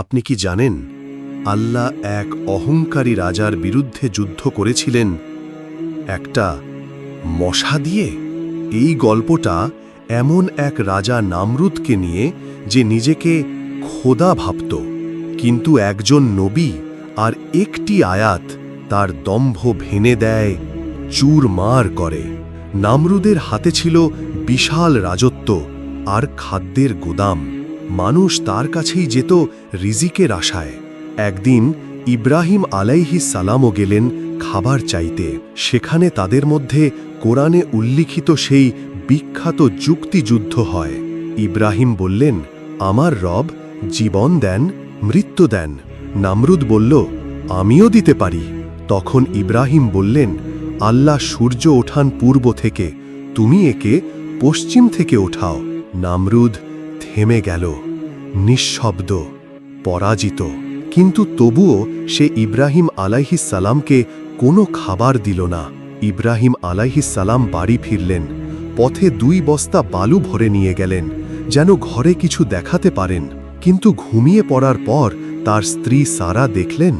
আপনি কি জানেন, আল্লাহ এক অহংকারী রাজার বিরুদ্ধে যুদ্ধ করেছিলেন? একটা মশা দিয়ে? এই গল্পটা এমন এক রাজা নামরুদকে নিয়ে যে নিজেকে খোদা ভাবত, কিন্তু একজন নবী আর একটি আয়াত তার দম্ভ ভেনে দেয় চুরমার করে। নামরুদের হাতে ছিল বিশাল রাজত্ব আর খাদ্যের গোদাম। মানুষ তার কাছেই যেত রিজিকের আশায়। একদিন ইব্রাহিম আলাইহি সালামও গেলেন খাবার চাইতে। সেখানে তাদের মধ্যে কোরআনে উল্লিখিত সেই বিখ্যাত যুক্তিযুদ্ধ হয়। ইব্রাহিম বললেন, আমার রব জীবন দেন, মৃত্যু দেন। নামরুদ বলল, আমিও দিতে পারি। তখন ইব্রাহিম বললেন, আল্লাহ সূর্য ওঠান পূর্ব থেকে, তুমি একে পশ্চিম থেকে ওঠাও। নামরুদ থেমে গেল। নিঃশব্দ, পরাজিত। কিন্তু তবুও সে ইব্রাহিম সালামকে কোনো খাবার দিল না। ইব্রাহিম সালাম বাড়ি ফিরলেন, পথে দুই বস্তা বালু ভরে নিয়ে গেলেন, যেন ঘরে কিছু দেখাতে পারেন। কিন্তু ঘুমিয়ে পড়ার পর তার স্ত্রী সারা দেখলেন,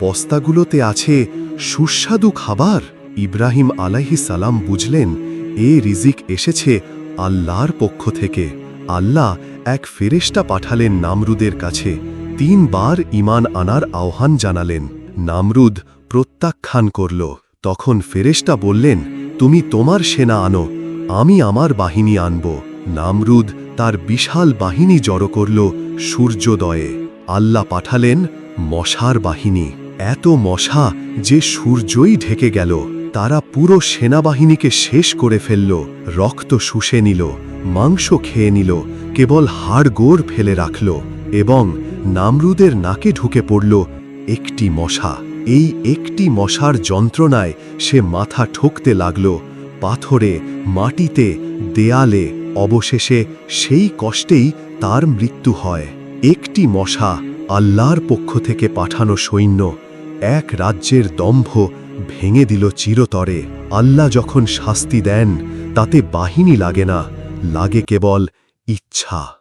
বস্তাগুলোতে আছে সুস্বাদু খাবার। ইব্রাহিম সালাম বুঝলেন, এ রিজিক এসেছে আল্লাহর পক্ষ থেকে। আল্লাহ এক ফেরেশতা পাঠালেন নামরুদের কাছে। তিনবার ইমান আনার আহ্বান জানালেন। নামরুদ প্রত্যাখ্যান করল। তখন ফেরেশতা বললেন, তুমি তোমার সেনা আনো, আমি আমার বাহিনী আনব। নামরুদ তার বিশাল বাহিনী জড়ো করল সূর্যোদয়ে। আল্লাহ পাঠালেন মশার বাহিনী। এত মশা যে সূর্যই ঢেকে গেল, তারা পুরো সেনাবাহিনীকে শেষ করে ফেলল, রক্ত শুষে নিল, মাংস খেয়ে নিল কেবল হাড় গোড় ফেলে রাখল এবং নামরুদের নাকে ঢুকে পড়ল একটি মশা। এই একটি মশার যন্ত্রণায় সে মাথা ঠকতে লাগল, পাথরে, মাটিতে, দেয়ালে, অবশেষে সেই কষ্টেই তার মৃত্যু হয়। একটি মশা আল্লাহর পক্ষ থেকে পাঠানো সৈন্য এক রাজ্যের দম্ভ ভেঙে দিল চিরতরে। আল্লাহ যখন শাস্তি দেন, তাতে বাহিনী লাগে না, লাগে কেবল 2차.